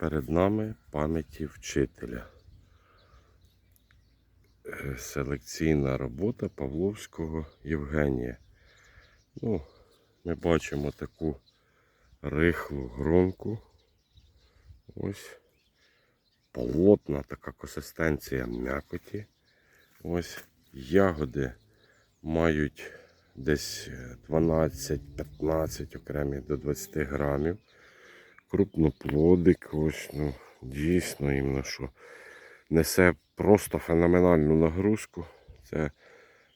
Перед нами пам'яті вчителя. Е, Селекційна робота Павловського Євгенія. Ну, ми бачимо таку рихлу гронку. Ось полотна така консистенція м'якоті. Ось ягоди мають десь 12-15 окремі до 20 грамів. Крупноплодик, ось, ну, дійсно, іменно що несе просто феноменальну нагрузку. Це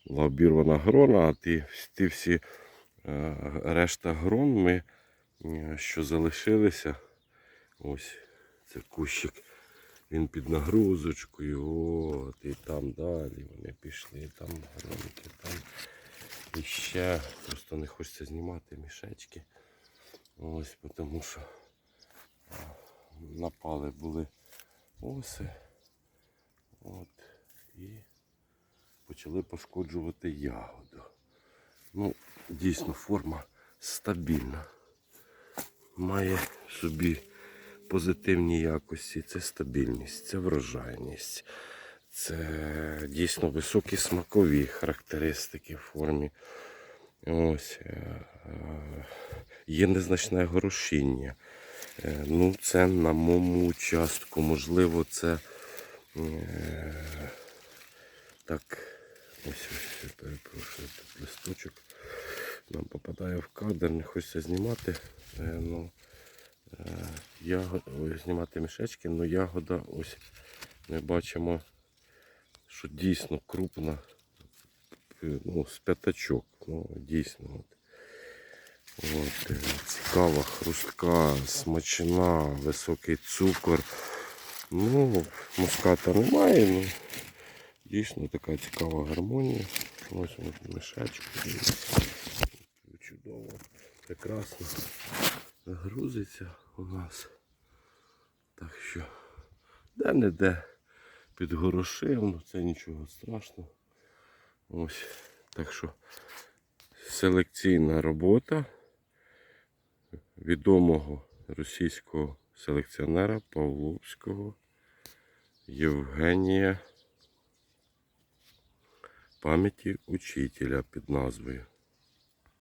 була обірвана грона, а ті, ті всі е, решта грон ми, е, що залишилися. Ось це кущик. Він під нагрузочкою. От, і там далі вони пішли, там гронки, там і ще. Просто не хочеться знімати мішечки. Ось, тому що напали були оси. От, і почали пошкоджувати ягоду. Ну, дійсно, форма стабільна. Має собі позитивні якості. Це стабільність, це врожайність, це дійсно високі смакові характеристики в формі. Ось, е, е, є незначне горошіння. Е, Ну, це на моєму участку. Можливо, це е, так. Ось ось перепрошую тут листочок. Нам попадає в кадр, не хочеться знімати. Е, ну, е, ягод... ой, знімати мішечки, але ягода ось ми бачимо, що дійсно крупна. Ну, з п'ятачок. Ну, дійсно. От. От, цікава, хрустка, смачна, високий цукор. Ну, муската немає, ну дійсно така цікава гармонія. Ось от мішечок. Чудово, прекрасно грузиться у нас. Так що де-не-де під підгорошив, ну це нічого страшного. Ось. Так що селекційна робота відомого російського селекціонера Павловського Євгенія пам'яті учителя під назвою.